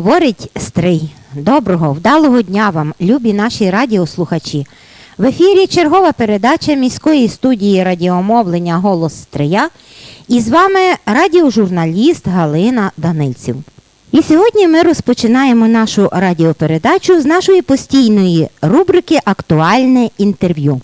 Говорить Стрий. Доброго, вдалого дня вам, любі наші радіослухачі. В ефірі чергова передача міської студії радіомовлення Голос Стрия. І з вами радіожурналіст Галина Данильців. І сьогодні ми розпочинаємо нашу радіопередачу з нашої постійної рубрики Актуальне інтерв'ю.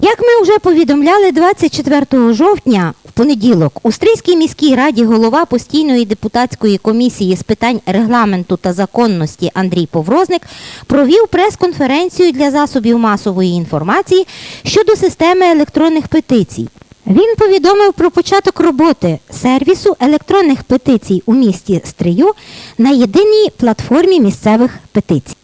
Як ми вже повідомляли 24 жовтня в понеділок у Стрийській міській раді голова постійної депутатської комісії з питань регламенту та законності Андрій Поврозник провів прес-конференцію для засобів масової інформації щодо системи електронних петицій. Він повідомив про початок роботи сервісу електронних петицій у місті Стрию на єдиній платформі місцевих петицій.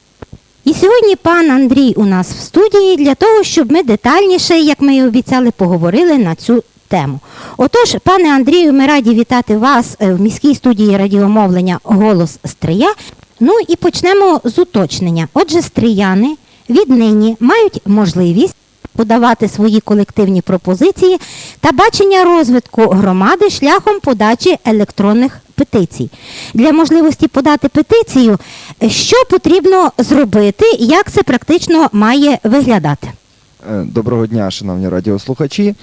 І сьогодні пан Андрій у нас в студії для того, щоб ми детальніше, як ми і обіцяли, поговорили на цю тему. Отож, пане Андрію, ми раді вітати вас е, в міській студії радіомовлення Голос Стрия. Ну і почнемо з уточнення. Отже, стрияни віднині мають можливість подавати свої колективні пропозиції та бачення розвитку громади шляхом подачі електронних петицій. Для можливості подати петицію, що потрібно зробити, як це практично має виглядати? Е, Доброго дня, шановні радіослухачі.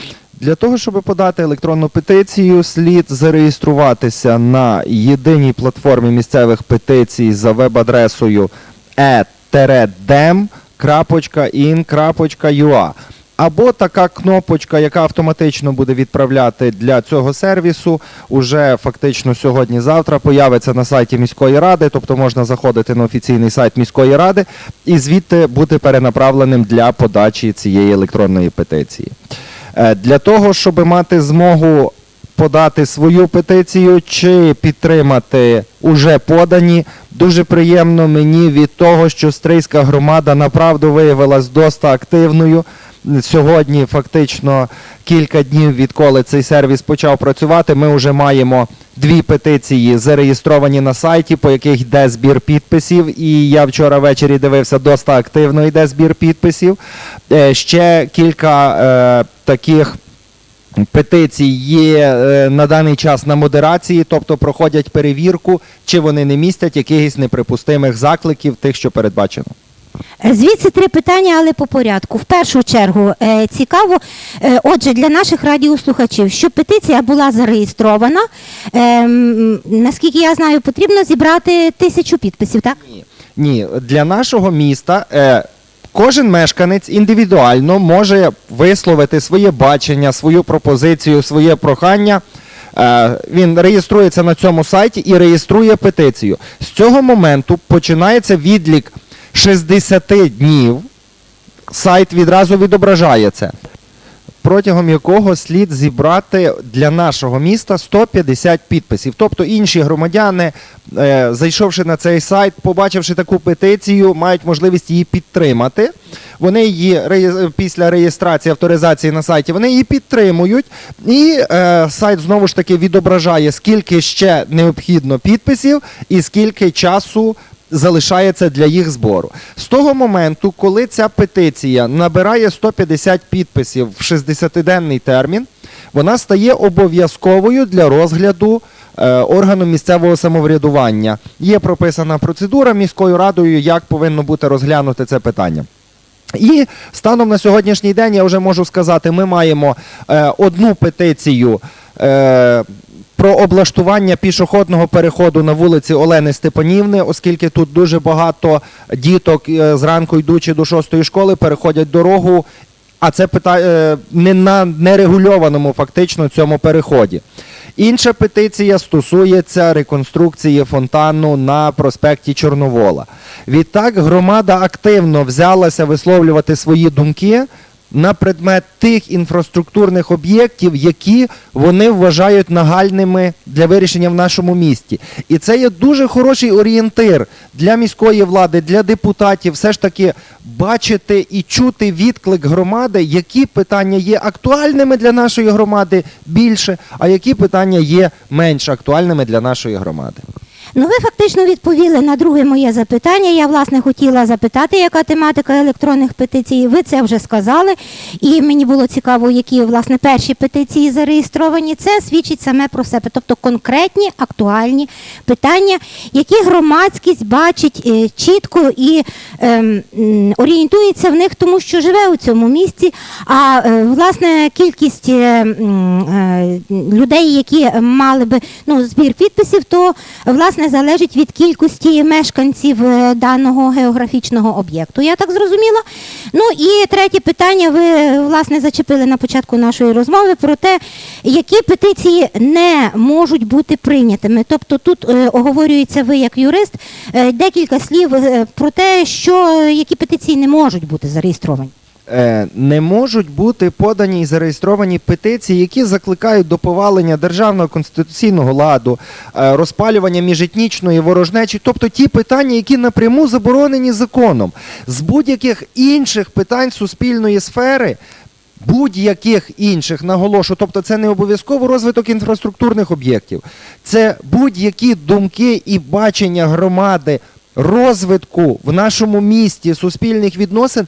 Для того, щоб подати електронну петицію, слід зареєструватися на єдиній платформі місцевих петицій за веб-адресою e-dem.in.ua. Або така кнопочка, яка автоматично буде відправляти для цього сервісу, уже фактично сьогодні-завтра появиться на сайті міської ради, тобто можна заходити на офіційний сайт міської ради і звідти бути перенаправленим для подачі цієї електронної петиції. Е, Для того, щоб мати змогу подати свою петицію чи підтримати уже подані, дуже приємно мені від того, що Стрийська громада направду виявилась доста активною. Сьогодні фактично кілька днів відколи цей сервіс почав працювати. Ми вже маємо дві петиції зареєстровані на сайті, по яких йде збір підписів. І я вчора ввечері дивився, доста активно йде збір підписів. Е, Ще кілька е, таких. Петицій є е, на даний час на модерації, тобто проходять перевірку, чи вони не містять якихось неприпустимих закликів, тих, що передбачено. Е, Звідси три питання, але по порядку. В першу чергу е, цікаво, отже, для наших радіослухачів, щоб петиція була зареєстрована, наскільки я знаю, потрібно зібрати тисячу підписів, так? Ні, ні, для нашого міста кожен мешканець індивідуально може висловити своє бачення, свою пропозицію, своє прохання. Е, він реєструється на цьому сайті і реєструє петицію. З цього моменту починається відлік 60 днів. Сайт відразу відображає це. Протягом якого слід зібрати для нашого міста 150 підписів. Тобто інші громадяни, е, зайшовши на цей сайт, побачивши таку петицію, мають можливість її підтримати. Вони її після реєстрації авторизації на сайті вони її підтримують, і е, сайт знову ж таки відображає, скільки ще необхідно підписів і скільки часу залишається для їх збору. З того моменту, коли ця петиція набирає 150 підписів в 60-денний термін, вона стає обов'язковою для розгляду е, органу місцевого самоврядування. Є прописана процедура міською радою, як повинно бути розглянуте це питання. І станом на сьогоднішній день я вже можу сказати, ми маємо е, одну петицію е, про облаштування пішохідного переходу на вулиці Олени Степанівни, оскільки тут дуже багато діток е, зранку йдучи до шостої школи, переходять дорогу. А це пита... е, не на нерегульованому фактично цьому переході. Інша петиція стосується реконструкції фонтану на проспекті Чорновола. Відтак громада активно взялася висловлювати свої думки на предмет тих інфраструктурних об'єктів, які вони вважають нагальними для вирішення в нашому місті. І це є дуже хороший орієнтир для міської влади, для депутатів, все ж таки бачити і чути відклик громади, які питання є актуальними для нашої громади більше, а які питання є менш актуальними для нашої громади. Ну, ви фактично відповіли на друге моє запитання. Я власне хотіла запитати, яка тематика електронних петицій. Ви це вже сказали. І мені було цікаво, які власне перші петиції зареєстровані. Це свідчить саме про себе, тобто конкретні актуальні питання, які громадськість бачить е, чітко і ем, орієнтується в них, тому що живе у цьому місці. А е, власне кількість е, е, людей, які мали би ну, збір підписів, то власне залежить від кількості мешканців е, даного географічного об'єкту. Я так зрозуміла. Ну і третє питання. Ви власне зачепили на початку нашої розмови про те, які петиції не можуть бути прийнятими. Тобто тут е, оговорюється ви як юрист е, декілька слів про те, що які петиції не можуть бути зареєстровані. Е, не можуть бути подані і зареєстровані петиції, які закликають до повалення державного конституційного ладу, е, розпалювання міжетнічної ворожнечі, тобто ті питання, які напряму заборонені законом. З будь-яких інших питань суспільної сфери. Будь-яких інших наголошу, тобто це не обов'язково розвиток інфраструктурних об'єктів, це будь-які думки і бачення громади розвитку в нашому місті суспільних відносин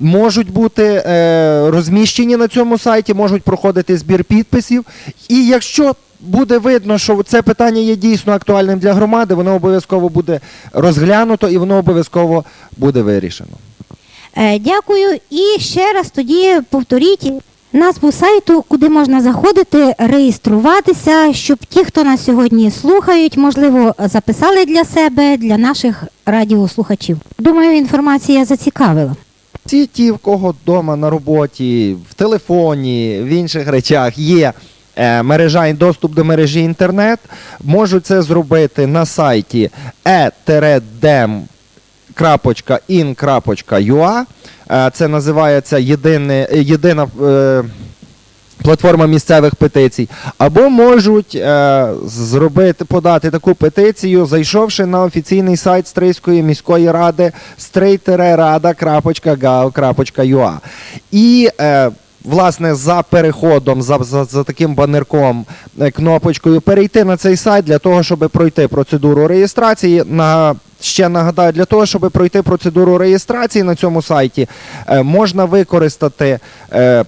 можуть бути е, розміщені на цьому сайті, можуть проходити збір підписів. І якщо буде видно, що це питання є дійсно актуальним для громади, воно обов'язково буде розглянуто і воно обов'язково буде вирішено. Е, Дякую. І ще раз тоді повторіть назву сайту, куди можна заходити, реєструватися, щоб ті, хто нас сьогодні слухають, можливо, записали для себе, для наших радіослухачів. Думаю, інформація зацікавила. Ці ті, в кого вдома на роботі, в телефоні, в інших речах є е, мережа і доступ до мережі інтернет, можуть це зробити на сайті e-dem.in.ua. Е, Це називається єдине, єдина е, платформа місцевих петицій, або можуть е, зробити подати таку петицію, зайшовши на офіційний сайт Стрийської міської ради stray-rada.gao.ua. І е, Власне, за переходом, за, за, за таким банерком, е, кнопочкою перейти на цей сайт для того, щоб пройти процедуру реєстрації. На ще нагадаю, для того, щоб пройти процедуру реєстрації на цьому сайті, е, можна використати е,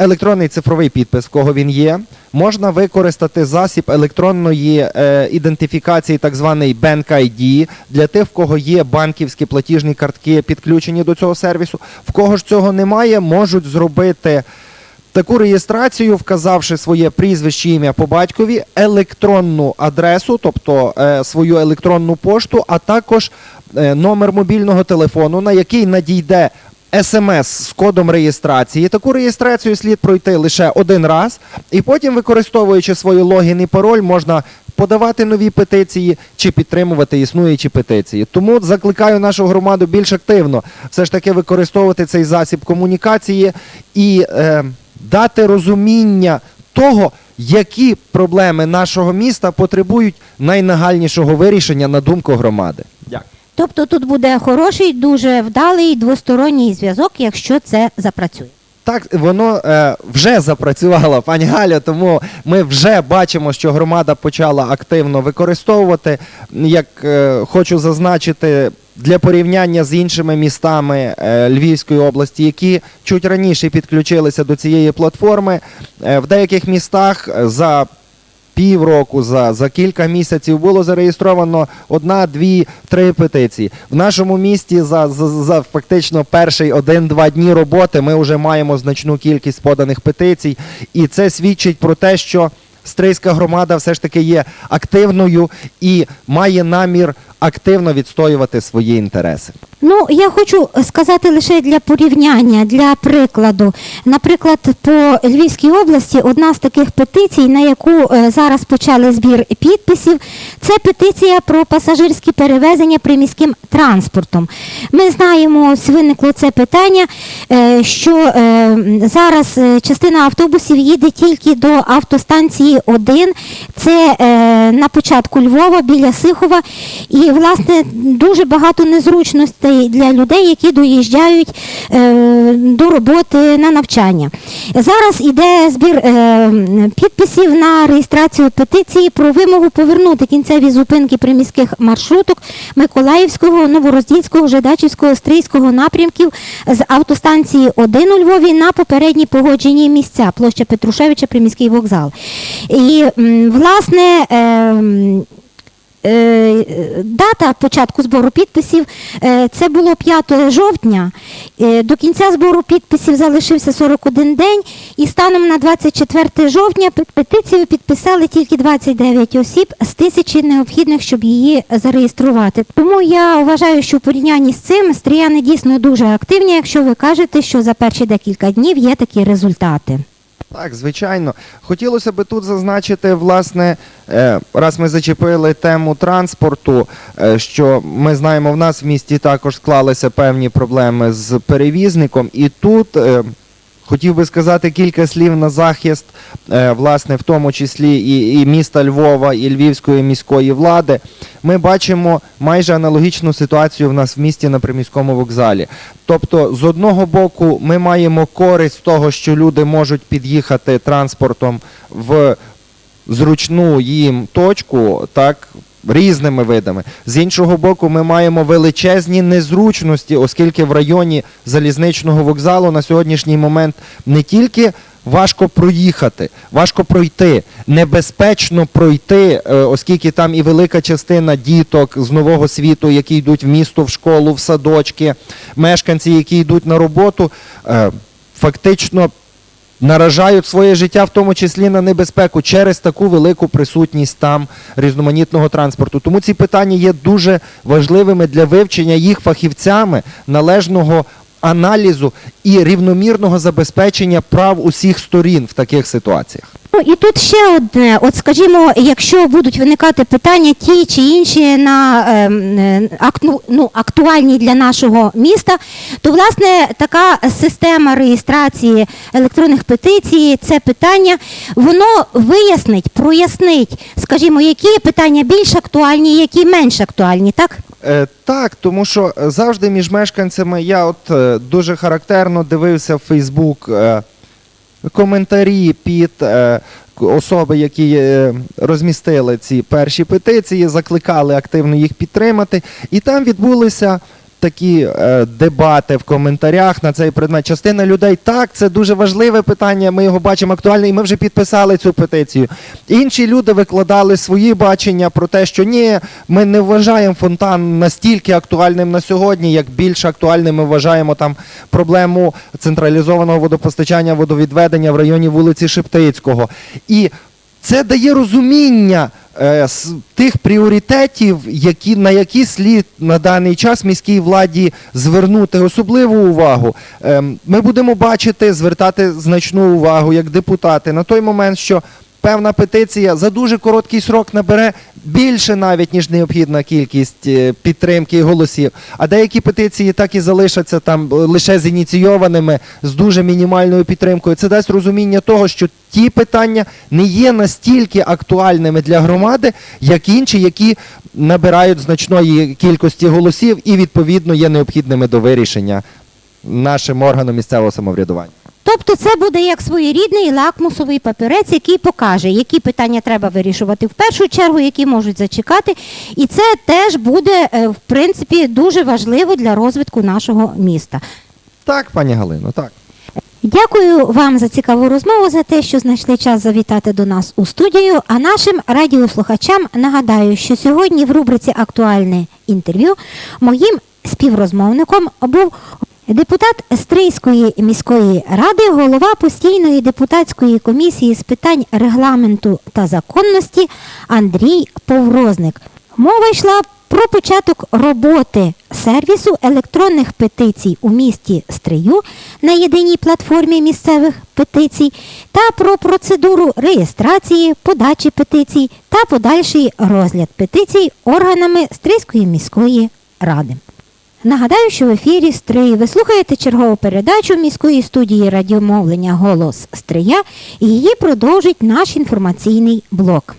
електронний цифровий підпис, кого він є. Можна використати засіб електронної е, ідентифікації, так званий Bank ID, для тих, в кого є банківські платіжні картки підключені до цього сервісу. В кого ж цього немає, можуть зробити таку реєстрацію, вказавши своє прізвище, ім'я по батькові, електронну адресу, тобто е, свою електронну пошту, а також е, номер мобільного телефону, на який надійде смс з кодом реєстрації. Таку реєстрацію слід пройти лише один раз, і потім, використовуючи свій логін і пароль, можна подавати нові петиції чи підтримувати існуючі петиції. Тому закликаю нашу громаду більш активно все ж таки використовувати цей засіб комунікації і е, дати розуміння того, які проблеми нашого міста потребують найнагальнішого вирішення на думку громади. Дякую. Тобто тут буде хороший, дуже вдалий двосторонній зв'язок, якщо це запрацює. Так, воно е, вже запрацювало, пані Галя, тому ми вже бачимо, що громада почала активно використовувати. Як е, хочу зазначити, для порівняння з іншими містами е, Львівської області, які чуть раніше підключилися до цієї платформи, е, в деяких містах е, за півроку, за, за кілька місяців було зареєстровано одна, дві, три петиції. В нашому місті за, за, за фактично перший один-два дні роботи ми вже маємо значну кількість поданих петицій, і це свідчить про те, що Стрийська громада все ж таки є активною і має намір активно відстоювати свої інтереси. Ну, я хочу сказати лише для порівняння, для прикладу. Наприклад, по Львівській області одна з таких петицій, на яку е, зараз почали збір підписів, це петиція про пасажирські перевезення приміським транспортом. Ми знаємо, виникло це питання, е, що е, зараз частина автобусів їде тільки до автостанції 1, це на початку Львова біля Сихова. І власне дуже багато незручностей для людей, які доїжджають е, до роботи на навчання. Зараз іде збір е, підписів на реєстрацію петиції про вимогу повернути кінцеві зупинки приміських маршруток Миколаївського, Новороздільського, Жидачівського, Стрийського напрямків з автостанції 1 у Львові на попередні погоджені місця, площа Петрушевича, приміський вокзал. І власне. Е, Дата початку збору підписів е, це було 5 жовтня. Е, До кінця збору підписів залишився 41 день, і станом на 24 жовтня пет- петицію підписали тільки 29 осіб з тисячі необхідних, щоб її зареєструвати. Тому я вважаю, що в порівнянні з цим стріяни дійсно дуже активні, якщо ви кажете, що за перші декілька днів є такі результати. Так, звичайно. Хотілося би тут зазначити, власне, е, раз ми зачепили тему транспорту, е, що ми знаємо, в нас в місті також склалися певні проблеми з перевізником, і тут. Хотів би сказати кілька слів на захист, е, власне, в тому числі і, і міста Львова, і Львівської міської влади. Ми бачимо майже аналогічну ситуацію в нас в місті на приміському вокзалі. Тобто, з одного боку, ми маємо користь того, що люди можуть під'їхати транспортом в зручну їм точку, так. Різними видами. З іншого боку, ми маємо величезні незручності, оскільки в районі залізничного вокзалу на сьогоднішній момент не тільки важко проїхати, важко пройти, небезпечно пройти, е, оскільки там і велика частина діток з нового світу, які йдуть в місто, в школу, в садочки, мешканці, які йдуть на роботу, е, фактично наражають своє життя, в тому числі на небезпеку, через таку велику присутність там різноманітного транспорту. Тому ці питання є дуже важливими для вивчення їх фахівцями належного аналізу і рівномірного забезпечення прав усіх сторін в таких ситуаціях. Ну і тут ще одне, от скажімо, якщо будуть виникати питання ті чи інші на ем, е, акту, ну, актуальні для нашого міста, то власне така система реєстрації електронних петицій, це питання, воно вияснить, прояснить, скажімо, які питання більш актуальні, які менш актуальні, так? Е, так, тому що завжди між мешканцями я от е, дуже характерно дивився в Фейсбук е, коментарі під особи, які розмістили ці перші петиції, закликали активно їх підтримати. І там відбулися такі е, дебати в коментарях на цей предмет. Частина людей так, це дуже важливе питання. Ми його бачимо актуальне, і ми вже підписали цю петицію. Інші люди викладали свої бачення про те, що ні, ми не вважаємо фонтан настільки актуальним на сьогодні, як більш актуальним ми вважаємо там проблему централізованого водопостачання, водовідведення в районі вулиці Шептицького. І це дає розуміння е, тих пріоритетів, які, на які слід на даний час міській владі звернути особливу увагу. Ем, ми будемо бачити, звертати значну увагу як депутати на той момент, що певна петиція за дуже короткий срок набере більше навіть, ніж необхідна кількість е, підтримки і голосів. А деякі петиції так і залишаться там е, лише з ініційованими, з дуже мінімальною підтримкою. Це дасть розуміння того, що ті питання не є настільки актуальними для громади, як інші, які набирають значної кількості голосів і відповідно є необхідними до вирішення нашим органам місцевого самоврядування. Тобто це буде як своєрідний лакмусовий папірець, який покаже, які питання треба вирішувати в першу чергу, які можуть зачекати. І це теж буде, е, в принципі, дуже важливо для розвитку нашого міста. Так, пані Галино, так. Дякую вам за цікаву розмову, за те, що знайшли час завітати до нас у студію. А нашим радіослухачам нагадаю, що сьогодні в рубриці Актуальне інтерв'ю моїм співрозмовником був депутат Стрийської міської ради, голова постійної депутатської комісії з питань регламенту та законності Андрій Поврозник. Мова йшла про початок роботи сервісу електронних петицій у місті Стрию на єдиній платформі місцевих петицій та про процедуру реєстрації, подачі петицій та подальший розгляд петицій органами Стрийської міської ради. Нагадаю, що в ефірі Стрий ви слухаєте чергову передачу міської студії радіомовлення Голос Стрия і її продовжить наш інформаційний блок.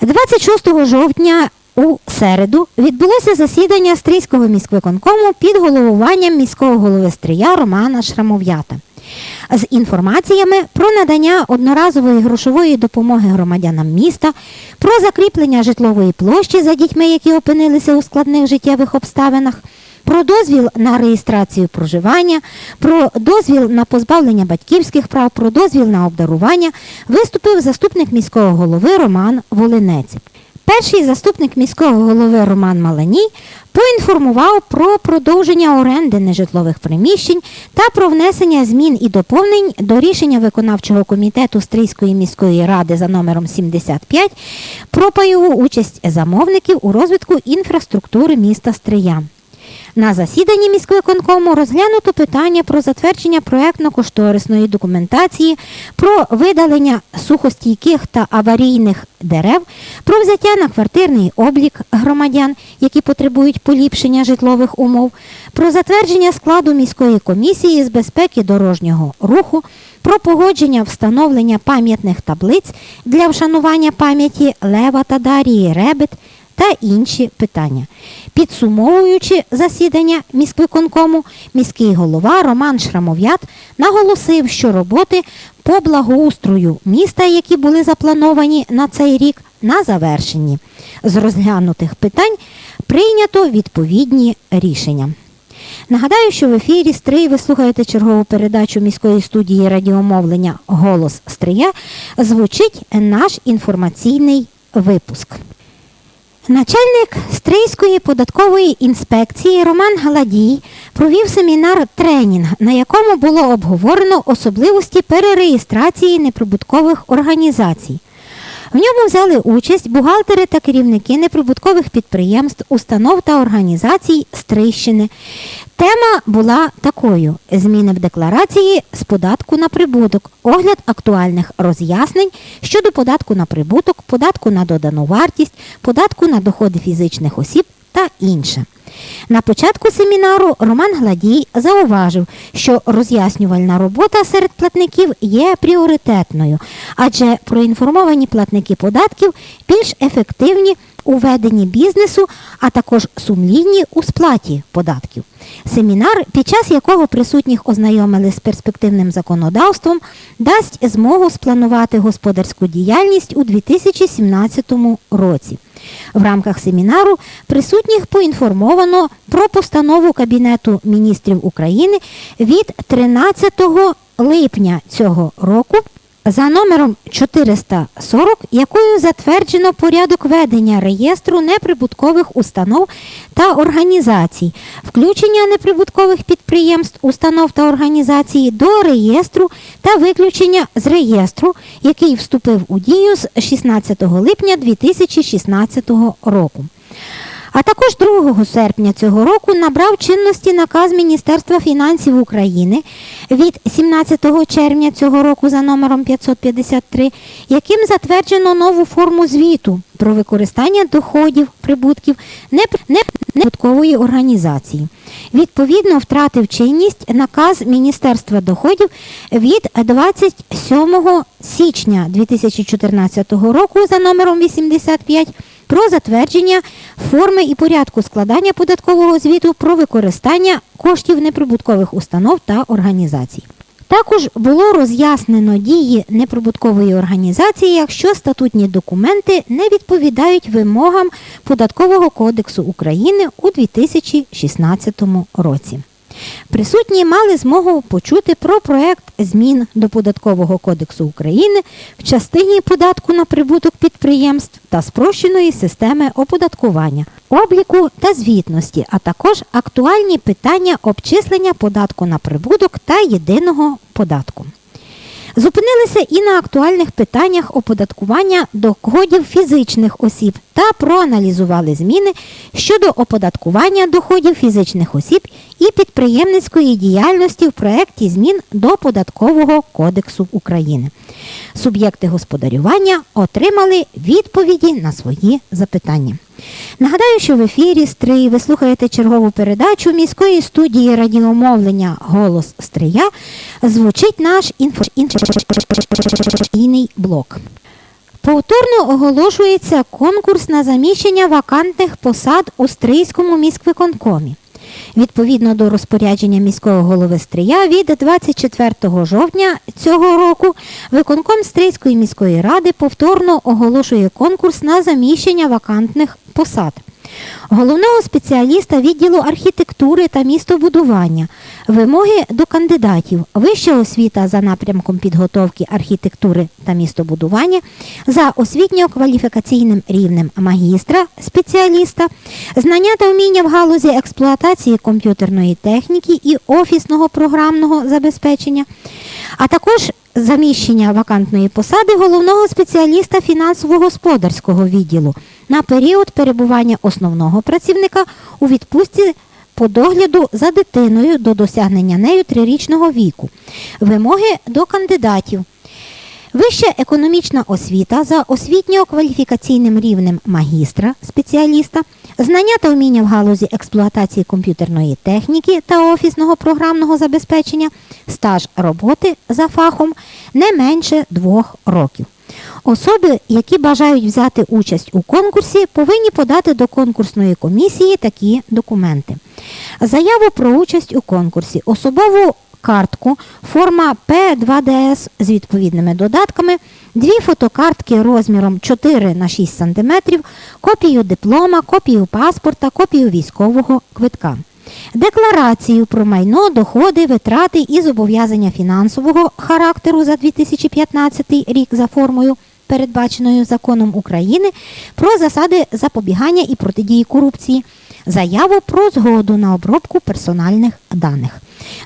26 жовтня У середу відбулося засідання Стрийського міськвиконкому під головуванням міського голови Стрия Романа Шрамов'ята з інформаціями про надання одноразової грошової допомоги громадянам міста, про закріплення житлової площі за дітьми, які опинилися у складних життєвих обставинах, про дозвіл на реєстрацію проживання, про дозвіл на позбавлення батьківських прав, про дозвіл на обдарування виступив заступник міського голови Роман Волинець. Перший заступник міського голови Роман Маланій поінформував про продовження оренди нежитлових приміщень та про внесення змін і доповнень до рішення виконавчого комітету Стрийської міської ради за номером 75 про пайову участь замовників у розвитку інфраструктури міста Стрия. На засіданні міськвиконкому розглянуто питання про затвердження проектно-кошторисної документації, про видалення сухостійких та аварійних дерев, про взяття на квартирний облік громадян, які потребують поліпшення житлових умов, про затвердження складу міської комісії з безпеки дорожнього руху, про погодження встановлення пам'ятних таблиць для вшанування пам'яті Лева та Дарії Ребет та інші питання. Підсумовуючи засідання міськвиконкому, міський голова Роман Шрамов'ят наголосив, що роботи по благоустрою міста, які були заплановані на цей рік, на завершенні. З розглянутих питань прийнято відповідні рішення. Нагадаю, що в ефірі Стрий ви слухаєте чергову передачу міської студії радіомовлення Голос Стрия. Звучить наш інформаційний випуск. Начальник Стрийської податкової інспекції Роман Галадій провів семінар тренінг, на якому було обговорено особливості перереєстрації неприбуткових організацій. В ньому взяли участь бухгалтери та керівники неприбуткових підприємств, установ та організацій Стрийщини. Тема була такою: зміни в декларації з податку на прибуток, огляд актуальних роз'яснень щодо податку на прибуток, податку на додану вартість, податку на доходи фізичних осіб та інше. На початку семінару Роман Гладій зауважив, що роз'яснювальна робота серед платників є пріоритетною, адже проінформовані платники податків більш ефективні у веденні бізнесу, а також сумлінні у сплаті податків. Семінар, під час якого присутніх ознайомили з перспективним законодавством, дасть змогу спланувати господарську діяльність у 2017 році. В рамках семінару присутніх поінформовано про постанову Кабінету міністрів України від 13 липня цього року за номером 440, якою затверджено порядок ведення реєстру неприбуткових установ та організацій, включення неприбуткових підприємств, установ та організацій до реєстру та виключення з реєстру, який вступив у дію з 16 липня 2016 року. А також 2 серпня цього року набрав чинності наказ Міністерства фінансів України від 17 червня цього року за номером 553, яким затверджено нову форму звіту про використання доходів, прибутків неприбуткової організації. Відповідно, втратив чинність наказ Міністерства доходів від 27 січня 2014 року за номером 85 про затвердження форми і порядку складання податкового звіту про використання коштів неприбуткових установ та організацій. Також було роз'яснено дії неприбуткової організації, якщо статутні документи не відповідають вимогам Податкового кодексу України у 2016 році. Присутні мали змогу почути про проект змін до Податкового кодексу України в частині податку на прибуток підприємств та спрощеної системи оподаткування, обліку та звітності, а також актуальні питання обчислення податку на прибуток та єдиного податку. Зупинилися і на актуальних питаннях оподаткування доходів фізичних осіб та проаналізували зміни щодо оподаткування доходів фізичних осіб і підприємницької діяльності в проєкті змін до Податкового кодексу України. Суб'єкти господарювання отримали відповіді на свої запитання. Нагадаю, що в ефірі Стрий ви слухаєте чергову передачу міської студії радіомовлення Голос Стрия. Звучить наш інформаційний блок. Повторно оголошується конкурс на заміщення вакантних посад у Стрийському міськвиконкомі. Відповідно до розпорядження міського голови Стрия від 24 жовтня цього року виконком Стрийської міської ради повторно оголошує конкурс на заміщення вакантних посад. Головного спеціаліста відділу архітектури та містобудування, вимоги до кандидатів, вища освіта за напрямком підготовки архітектури та містобудування, за освітньо-кваліфікаційним рівнем магістра, спеціаліста, знання та вміння в галузі експлуатації комп'ютерної техніки і офісного програмного забезпечення, а також заміщення вакантної посади головного спеціаліста фінансово-господарського відділу на період перебування основного працівника у відпустці по догляду за дитиною до досягнення нею трирічного віку. Вимоги до кандидатів. Вища економічна освіта за освітньо-кваліфікаційним рівнем магістра, спеціаліста, знання та вміння в галузі експлуатації комп'ютерної техніки та офісного програмного забезпечення, стаж роботи за фахом не менше двох років. Особи, які бажають взяти участь у конкурсі, повинні подати до конкурсної комісії такі документи. Заяву про участь у конкурсі, особову картку, форма П2ДС з відповідними додатками, дві фотокартки розміром 4 на 6 см, копію диплома, копію паспорта, копію військового квитка. Декларацію про майно, доходи, витрати і зобов'язання фінансового характеру за 2015 рік за формою, передбаченою законом України про засади запобігання і протидії корупції, заяву про згоду на обробку персональних даних.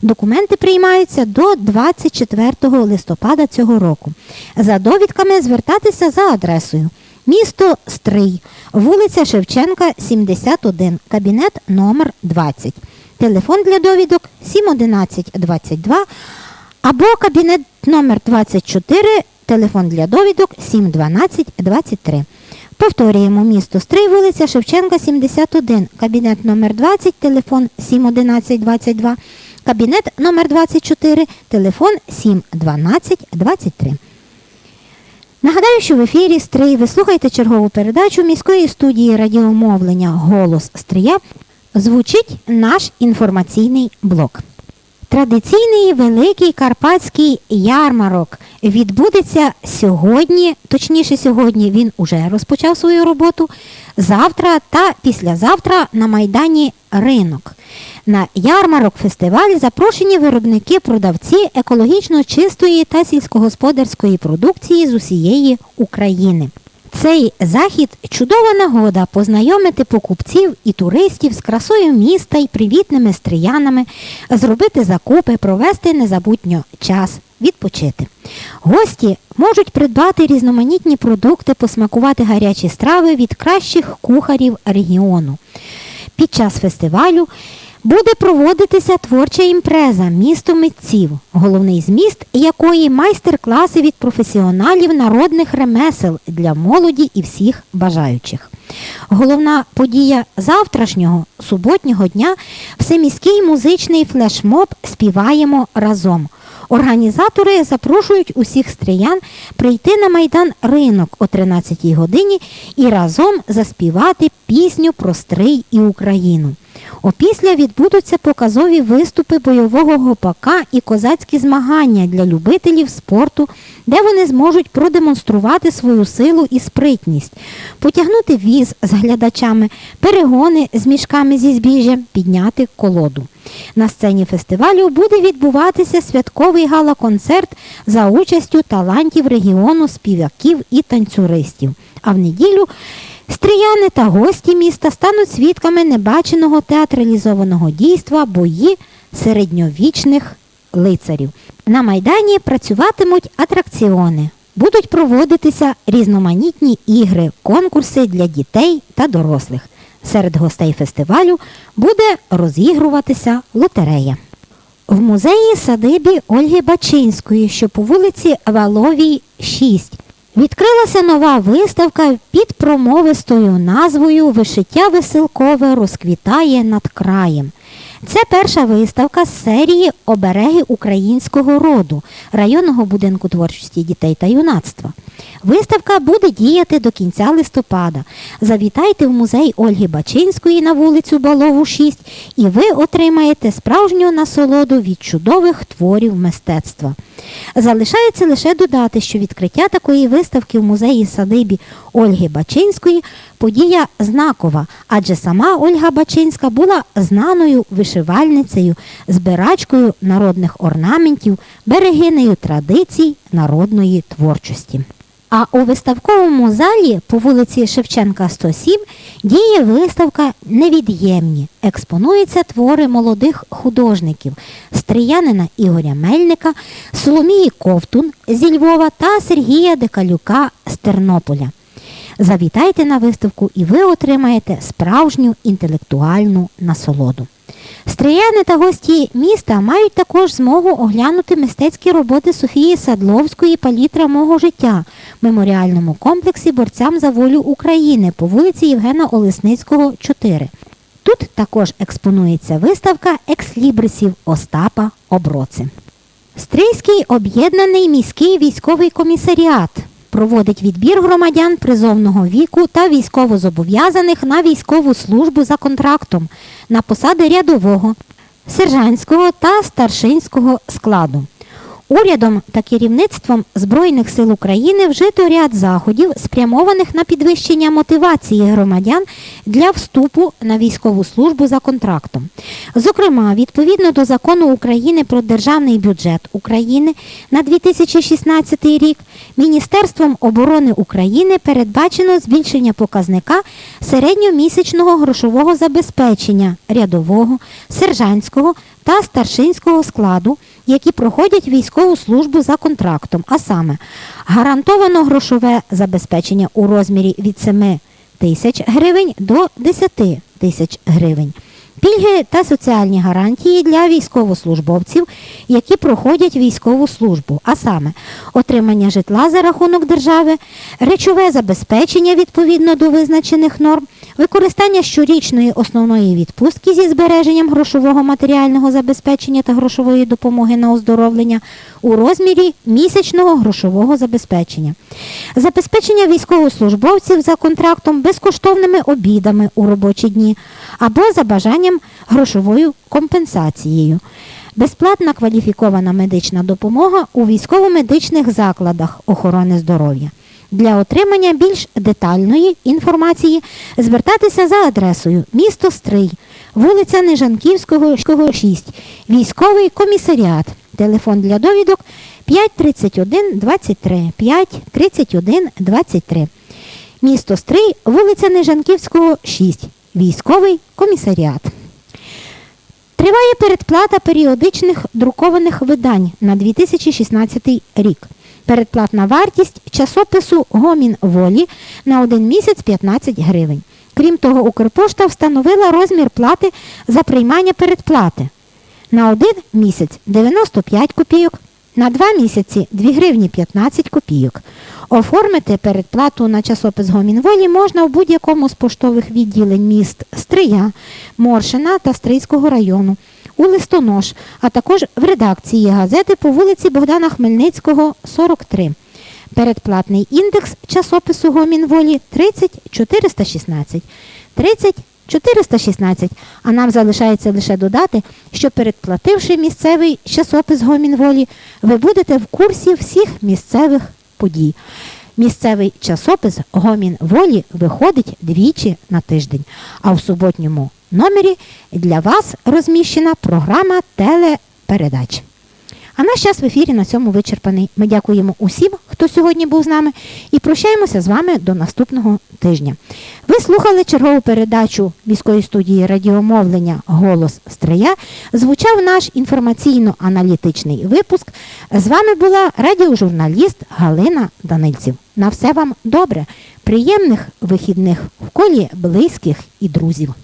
Документи приймаються до 24 листопада цього року. За довідками звертатися за адресою. Місто Стрий, вулиця Шевченка, 71, кабінет номер 20. Телефон для довідок 711 22 або кабінет номер 24, телефон для довідок 712 23. Повторюємо місто Стрий, вулиця Шевченка, 71, кабінет номер 20, телефон 711 22, кабінет номер 24, телефон 712 23. Нагадаю, що в ефірі Стрий ви слухаєте чергову передачу міської студії радіомовлення Голос Стрия. Звучить наш інформаційний блок. Традиційний великий карпатський ярмарок відбудеться сьогодні, точніше сьогодні він уже розпочав свою роботу. Завтра та післязавтра на майдані ринок. На ярмарок фестиваль запрошені виробники, продавці екологічно чистої та сільськогосподарської продукції з усієї України. Цей захід чудова нагода познайомити покупців і туристів з красою міста і привітними стріянами, зробити закупи, провести незабутньо час, відпочити. Гості можуть придбати різноманітні продукти, посмакувати гарячі страви від кращих кухарів регіону. Під час фестивалю буде проводитися творча імпреза місто митців, головний зміст якої майстер-класи від професіоналів народних ремесел для молоді і всіх бажаючих. Головна подія завтрашнього суботнього дня всеміський музичний флешмоб Співаємо разом. Організатори запрошують усіх стріян прийти на майдан ринок о 13 годині і разом заспівати пісню про стрий і Україну. Опісля відбудуться показові виступи бойового гопака і козацькі змагання для любителів спорту, де вони зможуть продемонструвати свою силу і спритність, потягнути віз з глядачами, перегони з мішками зі збіжжям, підняти колоду. На сцені фестивалю буде відбуватися святковий гала-концерт за участю талантів регіону, співаків і танцюристів. А в неділю Стріяни та гості міста стануть свідками небаченого театралізованого дійства бої середньовічних лицарів. На майдані працюватимуть атракціони. Будуть проводитися різноманітні ігри, конкурси для дітей та дорослих. Серед гостей фестивалю буде розігруватися лотерея. В музеї садибі Ольги Бачинської, що по вулиці Валовій, 6, Відкрилася нова виставка під промовистою назвою Вишиття веселкове розквітає над краєм. Це перша виставка з серії Обереги українського роду районного будинку творчості дітей та юнацтва. Виставка буде діяти до кінця листопада. Завітайте в музей Ольги Бачинської на вулицю Балову 6 і ви отримаєте справжню насолоду від чудових творів мистецтва. Залишається лише додати, що відкриття такої виставки в музеї садибі Ольги Бачинської подія знакова, адже сама Ольга Бачинська була знаною вишивальницею, збирачкою народних орнаментів, берегинею традицій народної творчості. А у виставковому залі по вулиці Шевченка 107 діє виставка Невід'ємні. Експонуються твори молодих художників Стріянина Ігоря Мельника, Соломії Ковтун зі Львова та Сергія Декалюка з Тернополя. Завітайте на виставку і ви отримаєте справжню інтелектуальну насолоду. Стрияни та гості міста мають також змогу оглянути мистецькі роботи Софії Садловської Палітра мого життя в меморіальному комплексі борцям за волю України по вулиці Євгена Олесницького, 4. Тут також експонується виставка екслібрисів Остапа Оброци. Стрийський об'єднаний міський військовий комісаріат проводить відбір громадян призовного віку та військовозобов'язаних на військову службу за контрактом на посади рядового, сержантського та старшинського складу. Урядом та керівництвом Збройних сил України вжито ряд заходів, спрямованих на підвищення мотивації громадян для вступу на військову службу за контрактом. Зокрема, відповідно до закону України про державний бюджет України на 2016 рік, Міністерством оборони України передбачено збільшення показника середньомісячного грошового забезпечення рядового, сержантського та старшинського складу, які проходять військову службу за контрактом, а саме гарантовано грошове забезпечення у розмірі від 7 тисяч гривень до 10 тисяч гривень. Пільги та соціальні гарантії для військовослужбовців, які проходять військову службу, а саме отримання житла за рахунок держави, речове забезпечення відповідно до визначених норм, використання щорічної основної відпустки зі збереженням грошового матеріального забезпечення та грошової допомоги на оздоровлення у розмірі місячного грошового забезпечення, забезпечення військовослужбовців за контрактом безкоштовними обідами у робочі дні або за бажанням грошовою компенсацією. Безплатна кваліфікована медична допомога у військово-медичних закладах охорони здоров'я. Для отримання більш детальної інформації звертатися за адресою місто Стрий, вулиця Нежанківського, 6, військовий комісаріат. Телефон для довідок 531 23 5 31 23. Місто Стрий, вулиця Нежанківського, 6, військовий комісаріат. Триває передплата періодичних друкованих видань на 2016 рік. Передплатна вартість часопису Гомін волі на один місяць 15 гривень. Крім того, Укрпошта встановила розмір плати за приймання передплати. На один місяць 95 копійок, на два місяці 2 гривні 15 копійок. Оформити передплату на часопис Гомін волі можна в будь-якому з поштових відділень міст Стрия, Моршина та Стрийського району, у листонож, а також в редакції газети по вулиці Богдана Хмельницького, 43. Передплатний індекс часопису Гомін волі 30 416. 30 416. А нам залишається лише додати, що передплативши місцевий часопис Гомін волі, ви будете в курсі всіх місцевих подій. Місцевий часопис Гомін волі виходить двічі на тиждень, а в суботньому номері для вас розміщена програма телепередач. А наш час в ефірі на цьому вичерпаний. Ми дякуємо усім, хто сьогодні був з нами, і прощаємося з вами до наступного тижня. Ви слухали чергову передачу міської студії радіомовлення Голос Стрия. Звучав наш інформаційно-аналітичний випуск. З вами була радіожурналіст Галина Данильців. На все вам добре, приємних вихідних в колі близьких і друзів.